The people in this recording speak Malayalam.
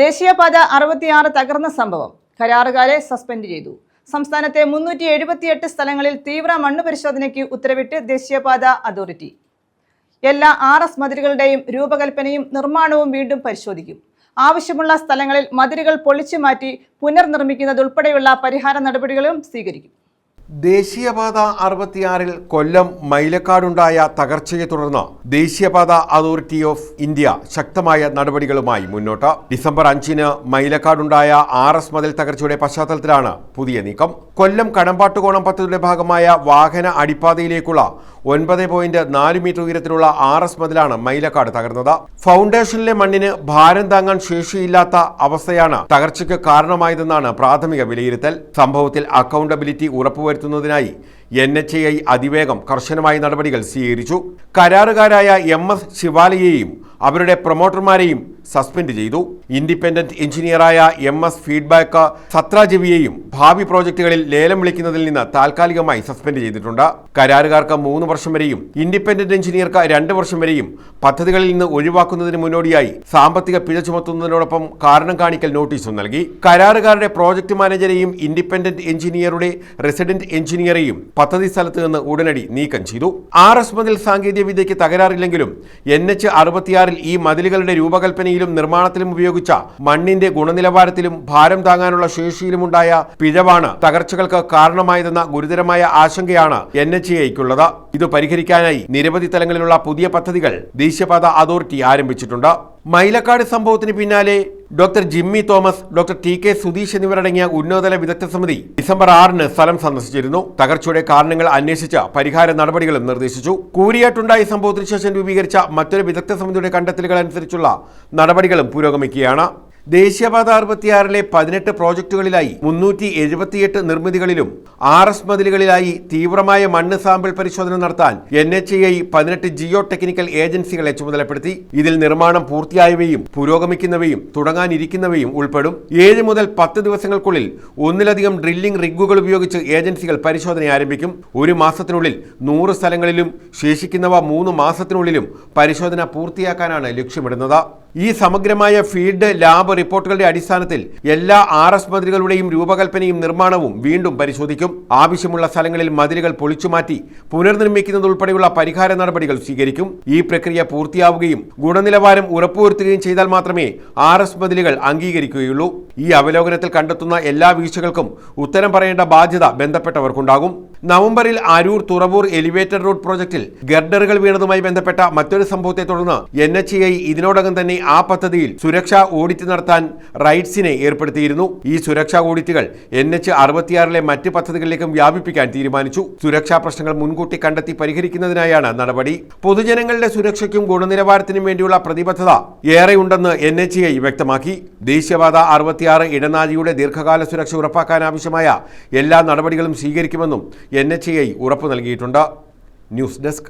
ദേശീയപാത അറുപത്തിയാറ് തകർന്ന സംഭവം. കരാറുകാരെ സസ്പെൻഡ് ചെയ്തു. സംസ്ഥാനത്തെ മുന്നൂറ്റി എഴുപത്തിയെട്ട് സ്ഥലങ്ങളിൽ തീവ്ര മണ്ണ് പരിശോധനയ്ക്ക് ഉത്തരവിട്ട് ദേശീയപാത അതോറിറ്റി. എല്ലാ ആർ എസ് മതിലുകളുടെയും രൂപകൽപ്പനയും നിർമ്മാണവും വീണ്ടും പരിശോധിക്കും. ആവശ്യമുള്ള സ്ഥലങ്ങളിൽ മതിലുകൾ പൊളിച്ചു മാറ്റി പുനർനിർമ്മിക്കുന്നതുൾപ്പെടെയുള്ള പരിഹാര നടപടികളും സ്വീകരിക്കും. ദേശീയപാത അറുപത്തിയാറിൽ കൊല്ലം മൈലക്കാടുണ്ടായ തകർച്ചയെ തുടർന്ന് ദേശീയപാത അതോറിറ്റി ഓഫ് ഇന്ത്യ ശക്തമായ നടപടികളുമായി മുന്നോട്ട്. ഡിസംബർ അഞ്ചിന് മൈലക്കാടുണ്ടായ ആർ എസ് മതിൽ തകർച്ചയുടെ പശ്ചാത്തലത്തിലാണ് പുതിയ നീക്കം. കൊല്ലം കടമ്പാട്ടുകോണം പദ്ധതിയുടെ ഭാഗമായ വാഹന അടിപ്പാതയിലേക്കുള്ള ഒൻപത് പോയിന്റ് നാല് മീറ്റർ ഉയരത്തിലുള്ള ആർ എസ് മതിലാണ് മൈലക്കാട് തകർന്നത്. ഫൗണ്ടേഷനിലെ മണ്ണിന് ഭാരം താങ്ങാൻ ശേഷിയില്ലാത്ത അവസ്ഥയാണ് തകർച്ചയ്ക്ക് കാരണമായതെന്നാണ് പ്രാഥമിക വിലയിരുത്തൽ. സംഭവത്തിൽ അക്കൗണ്ടബിലിറ്റി ഉറപ്പുവരുത്തുന്നതിനായി എൻ എച്ച് ഐ അതിവേഗം കർശനമായ നടപടികൾ സ്വീകരിച്ചു. കരാറുകാരായ എം എസ് ശിവാലയെയും അവരുടെ പ്രൊമോട്ടർമാരെയും സസ്പെൻഡ് ചെയ്തു. ഇൻഡിപെൻഡന്റ് എഞ്ചിനീയറായ എം എസ് ഫീഡ്ബാക്ക് സത്രാജീവിയെയും ഭാവി പ്രോജക്റ്റുകളിൽ ലേലം വിളിക്കുന്നതിൽ നിന്ന് താൽക്കാലികമായി സസ്പെൻഡ് ചെയ്തിട്ടുണ്ട്. കരാറുകാർക്ക് മൂന്ന് വർഷം വരെയും ഇൻഡിപെൻഡന്റ് എഞ്ചിനീയർക്ക് രണ്ട് വർഷം വരെയും പദ്ധതികളിൽ നിന്ന് ഒഴിവാക്കുന്നതിന് മുന്നോടിയായി സാമ്പത്തിക പിഴ ചുമത്തുന്നതിനോടൊപ്പം കാരണം കാണിക്കൽ നോട്ടീസും നൽകി. കരാറുകാരുടെ പ്രോജക്ട് മാനേജരെയും ഇൻഡിപെൻഡന്റ് എഞ്ചിനീയറുടെ റെസിഡന്റ് എഞ്ചിനീയറെയും പദ്ധതി സ്ഥലത്ത് നിന്ന് ഉടനടി നീക്കം ചെയ്തു. ആർ എസ് മതിൽ സാങ്കേതിക വിദ്യയ്ക്ക് തകരാറില്ലെങ്കിലും എൻ എച്ച് ഈ മതിലുകളുടെ രൂപകൽപ്പനയിലും നിർമ്മാണത്തിലും ഉപയോഗിച്ച മണ്ണിന്റെ ഗുണനിലവാരത്തിലും ഭാരം താങ്ങാനുള്ള ശേഷിയിലുമുണ്ടായ പിഴവാണ് തകർച്ചകൾക്ക് കാരണമായതെന്ന ഗുരുതരമായ ആശങ്കയാണ് എൻ എച്ച് എക്കുള്ളത് ഇത് പരിഹരിക്കാനായി നിരവധി തലങ്ങളിലുള്ള പുതിയ പദ്ധതികൾ ദേശീയപാത അതോറിറ്റി ആരംഭിച്ചിട്ടുണ്ട്. മൈലക്കാട് സംഭവത്തിന് പിന്നാലെ doctor Jimmy Thomas doctor T K Sudheesh എന്നിവരടങ്ങിയ ഉന്നതതല വിദഗ്ധ സമിതി ഡിസംബർ ആറിന് സ്ഥലം സന്ദർശിച്ചിരുന്നു. തകർച്ചയുടെ കാരണങ്ങൾ അന്വേഷിച്ച പരിഹാര നടപടികളും നിർദ്ദേശിച്ചു. കൂരിയാട്ടുണ്ടായ സംഭവത്തിന് ശേഷം രൂപീകരിച്ച മറ്റൊരു വിദഗ്ധ സമിതിയുടെ കണ്ടെത്തലുകൾ അനുസരിച്ചുള്ള നടപടികളും പുരോഗമിക്കുകയാണ്. ദേശീയപാത അറുപത്തിയാറിലെ പതിനെട്ട് പ്രോജക്റ്റുകളിലായി മുന്നൂറ്റി എഴുപത്തിയെട്ട് നിർമ്മിതികളിലും ആർ എസ് മതിലുകളിലായി തീവ്രമായ മണ്ണ് സാമ്പിൾ പരിശോധന നടത്താൻ എൻ എച്ച് ഐ പതിനെട്ട് ജിയോ ടെക്നിക്കൽ ഏജൻസികളെ ചുമതലപ്പെടുത്തി. ഇതിൽ നിർമ്മാണം പൂർത്തിയായവയും പുരോഗമിക്കുന്നവയും തുടങ്ങാനിരിക്കുന്നവയും ഉൾപ്പെടും. ഏഴ് മുതൽ പത്ത് ദിവസങ്ങൾക്കുള്ളിൽ ഒന്നിലധികം ഡ്രില്ലിംഗ് റിഗുകൾ ഉപയോഗിച്ച് ഏജൻസികൾ പരിശോധന ആരംഭിക്കും. ഒരു മാസത്തിനുള്ളിൽ നൂറ് സ്ഥലങ്ങളിലും ശേഷിക്കുന്നവ മൂന്ന് മാസത്തിനുള്ളിലും പരിശോധന പൂർത്തിയാക്കാനാണ് ലക്ഷ്യമിടുന്നത്. ഈ സമഗ്രമായ ഫീൽഡ് ലാബ് റിപ്പോർട്ടുകളുടെ അടിസ്ഥാനത്തിൽ എല്ലാ ആർ എസ് മതിലുകളുടെയും രൂപകൽപ്പനയും നിർമ്മാണവും വീണ്ടും പരിശോധിക്കും. ആവശ്യമുള്ള സ്ഥലങ്ങളിൽ മതിലുകൾ പൊളിച്ചുമാറ്റി പുനർനിർമ്മിക്കുന്നതുൾപ്പെടെയുള്ള പരിഹാര നടപടികൾ സ്വീകരിക്കും. ഈ പ്രക്രിയ പൂർത്തിയാവുകയും ഗുണനിലവാരം ഉറപ്പുവരുത്തുകയും ചെയ്താൽ മാത്രമേ ആർ എസ് മതിലുകൾ അംഗീകരിക്കുകയുള്ളൂ. ഈ അവലോകനത്തിൽ കണ്ടെത്തുന്ന എല്ലാ വീഴ്ചകൾക്കും ഉത്തരം പറയേണ്ട ബാധ്യത ബന്ധപ്പെട്ടവർക്കുണ്ടാകും. നവംബറിൽ അരൂർ തുറവൂർ എലിവേറ്റഡ് റോഡ് പ്രോജക്റ്റിൽ ഗർഡറുകൾ വീണതുമായി ബന്ധപ്പെട്ട മറ്റൊരു സംഭവത്തെ തുടർന്ന് എൻ എച്ച് ഐ ഇതിനോടകം തന്നെ ആ പദ്ധതിയിൽ സുരക്ഷാ ഓഡിറ്റ് നടത്താൻ റൈറ്റ്സിനെ ഏർപ്പെടുത്തിയിരുന്നു. ഈ സുരക്ഷാ ഓഡിറ്റുകൾ എൻ എച്ച് അറുപത്തിയാറിലെ മറ്റ് പദ്ധതികളിലേക്കും വ്യാപിപ്പിക്കാൻ തീരുമാനിച്ചു. സുരക്ഷാ പ്രശ്നങ്ങൾ മുൻകൂട്ടി കണ്ടെത്തി പരിഹരിക്കുന്നതിനായാണ് നടപടി. പൊതുജനങ്ങളുടെ സുരക്ഷയ്ക്കും ഗുണനിലവാരത്തിനും വേണ്ടിയുള്ള പ്രതിബദ്ധത ഏറെയുണ്ടെന്ന് എൻ എച്ച് ഐ വ്യക്തമാക്കി. ദേശീയപാത അറുപത്തിയാറ് ഇടനാഴിയുടെ ദീർഘകാല സുരക്ഷ ഉറപ്പാക്കാൻ ആവശ്യമായ എല്ലാ നടപടികളും സ്വീകരിക്കുമെന്നും എൻ എച്ച് ഐ ഉറപ്പു നൽകിയിട്ടുണ്ട്? News desk